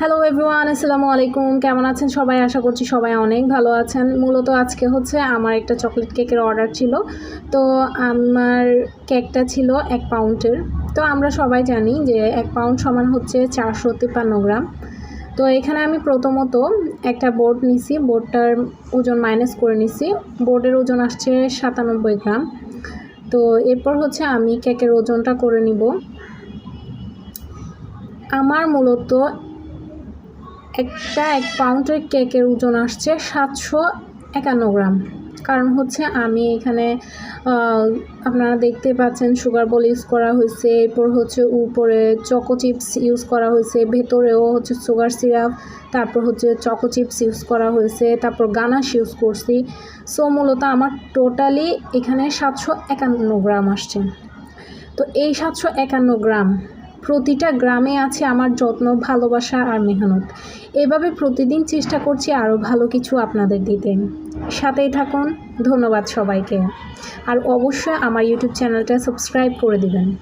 Hello everyone আসসালামু আলাইকুম। কেমন আছেন সবাই? আশা করছি সবাই অনেক ভালো আছেন। মূলত আজকে হচ্ছে আমার একটা চকলেট কেকের অর্ডার ছিল। তো আমার কেকটা ছিল এক পাউন্ডের। তো আমরা সবাই জানি যে এক পাউন্ড সমান হচ্ছে চারশো তিপ্পান্ন গ্রাম। তো এখানে আমি প্রথমত একটা বোর্ড নিছি। বোর্ডটার ওজন মাইনাস করে নিছি। বোর্ডের ওজন আসছে সাতানব্বই গ্রাম। তো এরপর হচ্ছে আমি কেকের ওজনটা করে নিব। আমার মূলত একটা এক পাউন্ডের কেকের ওজন আসছে সাতশো একান্ন গ্রাম। কারণ হচ্ছে আমি এখানে আপনারা দেখতে পাচ্ছেন সুগার বল ইউজ করা হয়েছে, এরপর হচ্ছে উপরে চকো চিপস ইউজ করা হয়েছে, ভেতরেও হচ্ছে সুগার সিরাপ, তারপর হচ্ছে চকো চিপস ইউজ করা হয়েছে, তারপর গানাশ ইউজ করছি। সো, মূলত আমার টোটালি এখানে সাতশো একান্ন গ্রাম আসছে। তো এই সাতশো একান্ন গ্রাম প্রতিটা গ্রামে আছে আমার যত্ন, ভালোবাসা আর মেহনত। এভাবে প্রতিদিন চেষ্টা করছি আরও ভালো কিছু আপনাদের দিতে। সাথেই থাকুন, ধন্যবাদ সবাইকে। আর অবশ্যই আমার ইউটিউব চ্যানেলটা সাবস্ক্রাইব করে দিবেন।